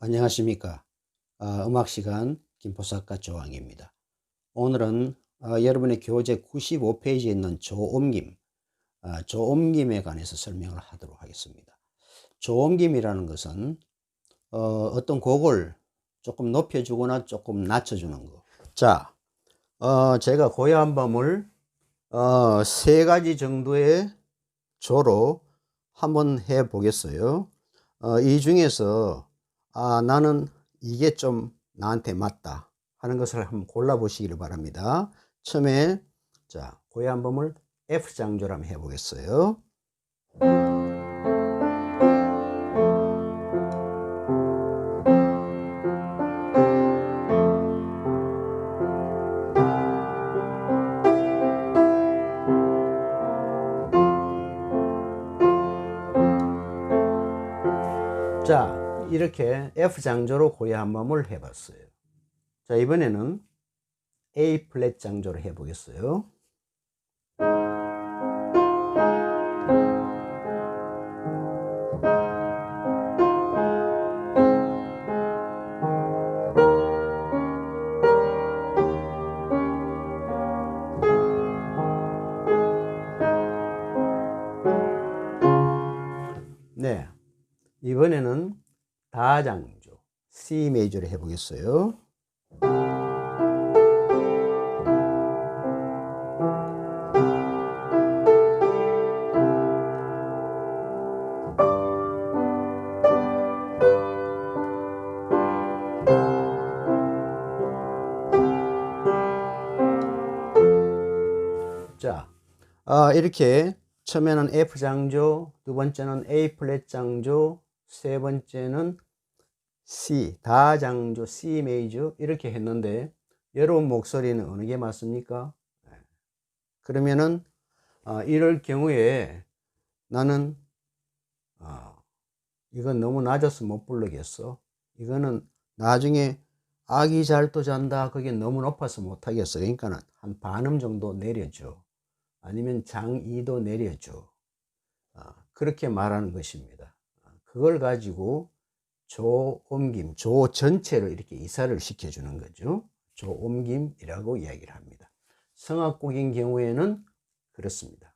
안녕하십니까. 아, 음악 시간 김포사카 조왕입니다. 오늘은 아, 여러분의 교재 95페이지에 있는 조옮김, 아, 조옮김에 관해서 설명을 하도록 하겠습니다. 조옮김이라는 것은 어, 떤 곡을 조금 높여주거나 조금 낮춰주는 거. 자, 어, 제가 고요한 밤을 세 가지 정도의 조로 한번 해 보겠어요. 어, 이 중에서 아, 나는 이게 좀 나한테 맞다 하는 것을 한번 골라보시기를 바랍니다. 처음에 자 고요한 범을 F 장조로 한번 해보겠어요. 자, 이렇게 F 장조로 고요한 밤을 해봤어요. 자, 이번에는 A 플랫 장조로 해보겠어요. 네. 이번에는 다장조 C 메이저를 해보겠어요. 자, 아, 이렇게 처음에는 F 장조, 두 번째는 A 플랫 장조, 세 번째는 C, 다장조, C 메이저 이렇게 했는데 여러분 목소리는 어느 게 맞습니까? 네. 그러면은 어, 이럴 경우에 나는 어, 이건 너무 낮아서 못 부르겠어. 이거는 나중에 아기 잘도 잔다. 그게 너무 높아서 못 하겠어. 그러니까는 한 반음 정도 내려줘. 아니면 장이도 내려줘. 어, 그렇게 말하는 것입니다. 그걸 가지고 조 옮김, 조 전체를 이렇게 이사를 시켜주는 거죠. 조 옮김이라고 이야기를 합니다. 성악곡인 경우에는 그렇습니다.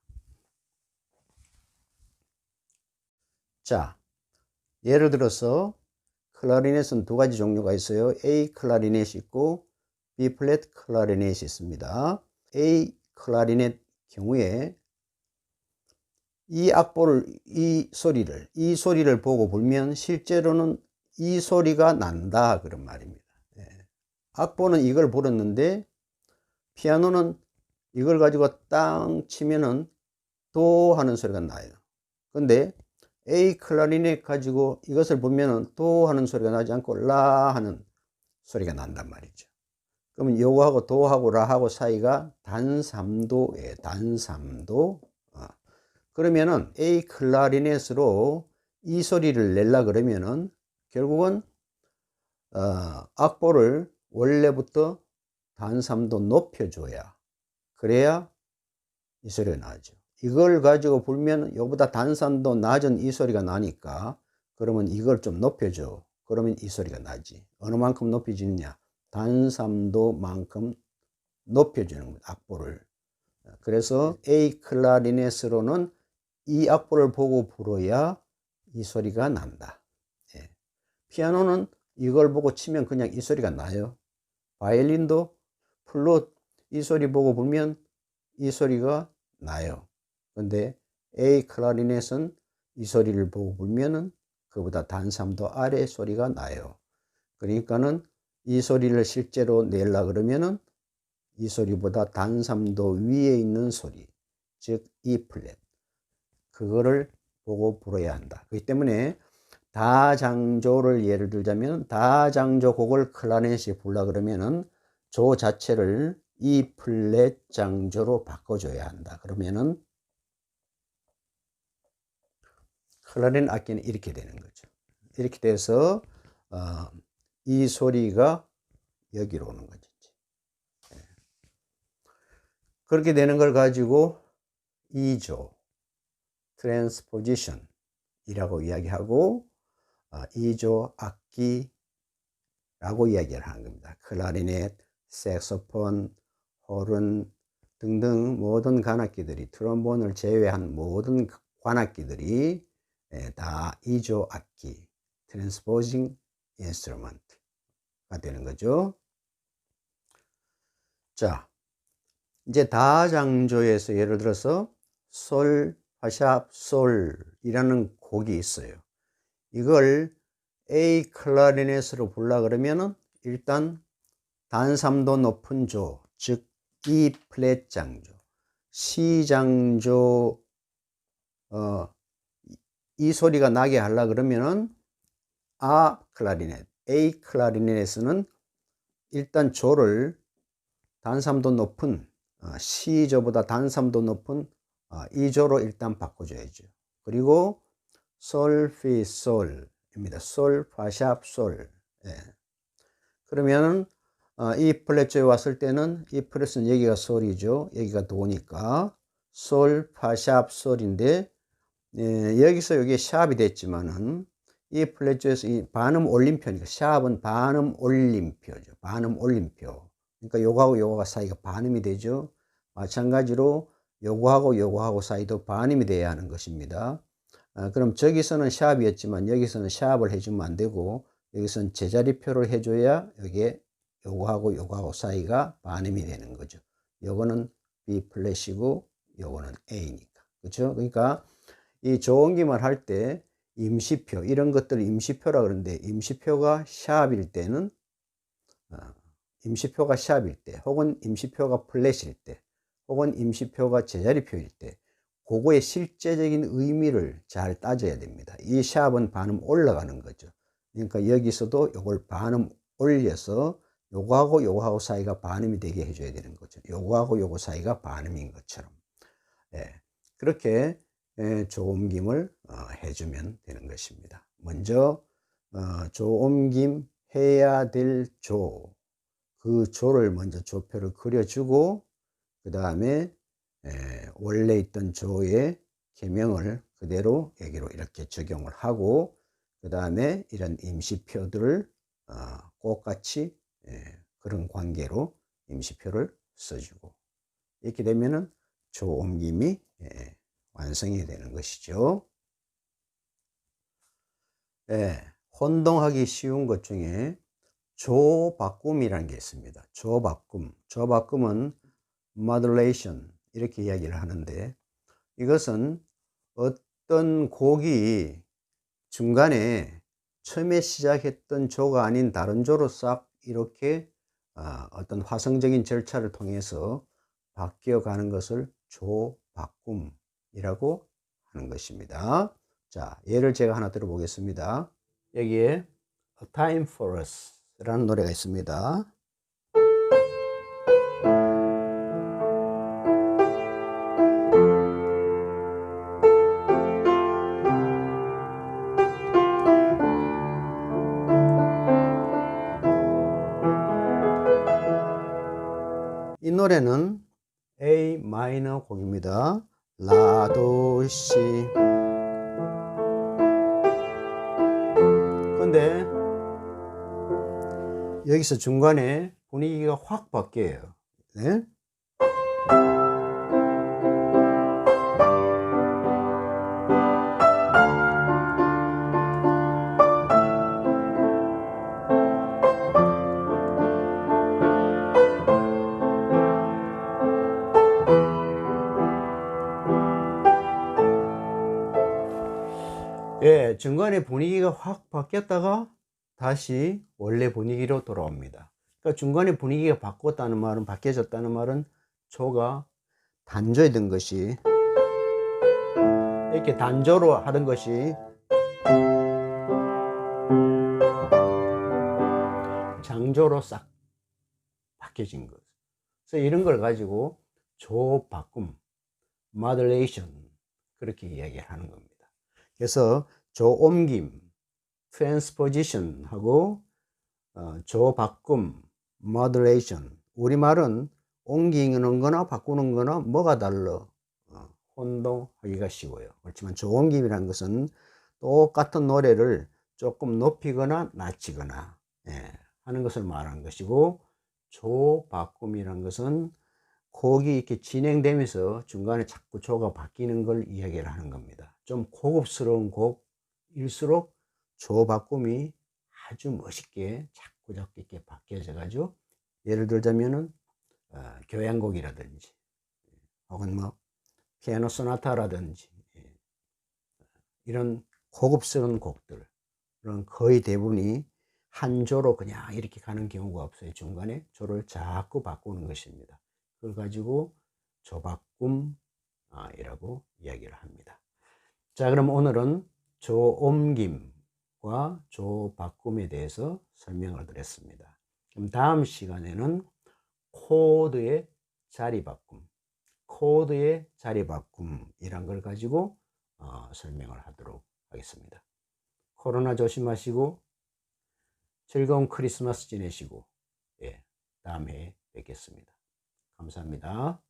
자, 예를 들어서 클라리넷은 두 가지 종류가 있어요. A 클라리넷이 있고 B 플랫 클라리넷이 있습니다. A 클라리넷 경우에 이 악보를 이 소리를 이 소리를 보고 불면 실제로는 이 소리가 난다 그런 말입니다. 예. 악보는 이걸 불었는데 피아노는 이걸 가지고 땅 치면은 도 하는 소리가 나요. 근데 A 클라리넷 가지고 이것을 보면은 도 하는 소리가 나지 않고 라 하는 소리가 난단 말이죠. 그러면 요거하고 도하고 라하고 사이가 단 3도에 단3도 그러면은 A 클라리넷으로 이 소리를 낼라 그러면은 결국은 어, 악보를 원래부터 단삼도 높여줘야 그래야 이 소리가 나죠. 이걸 가지고 불면 이보다 단삼도 낮은 이 소리가 나니까 그러면 이걸 좀 높여줘. 그러면 이 소리가 나지. 어느 만큼 높여지느냐? 단삼도만큼 높여주는. 악보를. 그래서 A 클라리넷으로는 이 악보를 보고 불어야 이 소리가 난다. 예. 피아노는 이걸 보고 치면 그냥 이 소리가 나요. 바이올린도 플롯 이 소리 보고 불면 이 소리가 나요. 근데 A 클라리넷은 이 소리를 보고 불면은 그보다 단삼도 아래 소리가 나요. 그러니까는 이 소리를 실제로 내려 그러면은 이 소리보다 단삼도 위에 있는 소리, 즉 E 플랫. 그거를 보고 불어야 한다. 그렇기 때문에 다장조를 예를 들자면 다장조 곡을 클라넷이 불라 그러면은 조 자체를 이 플랫 장조로 바꿔줘야 한다. 그러면은 클라넷 악기는 이렇게 되는 거죠. 이렇게 돼서 어, 이 소리가 여기로 오는 거죠. 예. 그렇게 되는 걸 가지고 2조 트랜스포지션 이라고 이야기하고 어, 2조 악기라고 이야기를 하는 겁니다. 클라리넷, 색소폰, 호른 등등 모든 관악기들이 트럼본을 제외한 모든 관악기들이 예, 다 2조 악기, 트랜스포징 인스트루먼트가 되는 거죠. 자, 이제 다장조에서 예를 들어서 솔, 파샵, 솔이라는 곡이 있어요. 이걸 A 클라리넷으로 불라 그러면은 일단 단삼도 높은 조, 즉 E 플랫 장조, C 장조 어, 이 소리가 나게 하려 그러면은 아 클라리넷, A 클라리넷에서는 일단 조를 단삼도 높은 어, C조보다 단삼도 높은 어, 2조로 일단 바꿔줘야죠. 그리고 솔, 피, 솔입니다. 솔, 파샵, 솔. 예. 그러면은 어, 이 플랫조에 왔을 때는 이 플랫은 여기가 솔이죠. 여기가 도니까 솔, 파샵, 솔인데 예, 여기서 여기 샵이 됐지만은 이 플랫조에서 이 반음 올림표니까 샵은 반음 올림표죠. 반음 올림표. 그러니까 요거하고 요거가 사이가 반음이 되죠. 마찬가지로 요거하고 요거하고 사이도 반음이 돼야 하는 것입니다. 아, 그럼 저기서는 샵이었지만 여기서는 샵을 해주면 안 되고 여기서는 제자리표를 해줘야 여기에 요거하고 요거하고 사이가 반음이 되는 거죠. 요거는 B 플랫이고 요거는 A니까. 그렇죠? 그러니까 이 조음기만 할때 임시표 이런 것들을 임시표라 그러는데 임시표가 샵일 때는 어, 임시표가 샵일 때 혹은 임시표가 플랫일 때 혹은 임시표가 제자리표일 때 그거의 실제적인 의미를 잘 따져야 됩니다. 이 샵은 반음 올라가는 거죠. 그러니까 여기서도 이걸 반음 올려서 요거하고 요거하고 사이가 반음이 되게 해줘야 되는 거죠. 요거하고 요거 사이가 반음인 것처럼. 예, 그렇게 예, 조옮김을 어, 해주면 되는 것입니다. 먼저 어, 조옮김 해야 될 조, 그 조를 먼저 조표를 그려주고 그 다음에 원래 있던 조의 개명을 그대로 여기로 이렇게 적용을 하고 그 다음에 이런 임시표들을 어, 똑같이 그런 관계로 임시표를 써주고 이렇게 되면은 조 옮김이 완성이 되는 것이죠. 예, 혼동하기 쉬운 것 중에 조바꿈이라는 게 있습니다. 조바꿈. 조바꿈은 modulation 이렇게 이야기를 하는데 이것은 어떤 곡이 중간에 처음에 시작했던 조가 아닌 다른 조로 싹 이렇게 아, 어떤 화성적인 절차를 통해서 바뀌어 가는 것을 조 바꿈 이라고 하는 것입니다. 자, 예를 제가 하나 들어보겠습니다. 여기에 A Time for Us 라는 노래가 있습니다. 노래는 A 마이너 곡입니다. 라도시 근데 여기서 중간에 분위기가 확 바뀌어요 네? 중간에 분위기가 확 바뀌었다가 다시 원래 분위기로 돌아옵니다. 그러니까 중간에 분위기가 바뀌었다는 말은 바뀌어졌다는 말은 조가 단조에 든 것이 이렇게 단조로 하던 것이 장조로 싹 바뀌어진 것. 그래서 이런 걸 가지고 조 바꿈, 모델레이션 그렇게 이야기를 하는 겁니다. 그래서 조옮김, transposition 하고 어, 조바꿈, modulation 우리말은 옮기는 거나 바꾸는 거나 뭐가 달라 어, 혼동하기가 쉬워요 그렇지만 조옮김이라는 것은 똑같은 노래를 조금 높이거나 낮추거나 예, 하는 것을 말하는 것이고 조바꿈이라는 것은 곡이 이렇게 진행되면서 중간에 자꾸 조가 바뀌는 걸 이야기를 하는 겁니다. 좀 고급스러운 곡 일수록 조 바꿈이 아주 멋있게 자꾸 자꾸 이렇게 바뀌어져 가지고 예를 들자면은 어, 교향곡이라든지 혹은 뭐 피아노 소나타라든지 예, 이런 고급스러운 곡들 그런 거의 대부분이 한 조로 그냥 이렇게 가는 경우가 없어요. 중간에 조를 자꾸 바꾸는 것입니다. 그걸 가지고 조바꿈이라고 이야기를 합니다. 자, 그럼 오늘은 조옮김과 조바꿈에 대해서 설명을 드렸습니다. 그럼 다음 시간에는 코드의 자리 바꿈, 코드의 자리 바꿈이란 걸 가지고 어, 설명을 하도록 하겠습니다. 코로나 조심하시고 즐거운 크리스마스 지내시고 예, 다음 해에 뵙겠습니다. 감사합니다.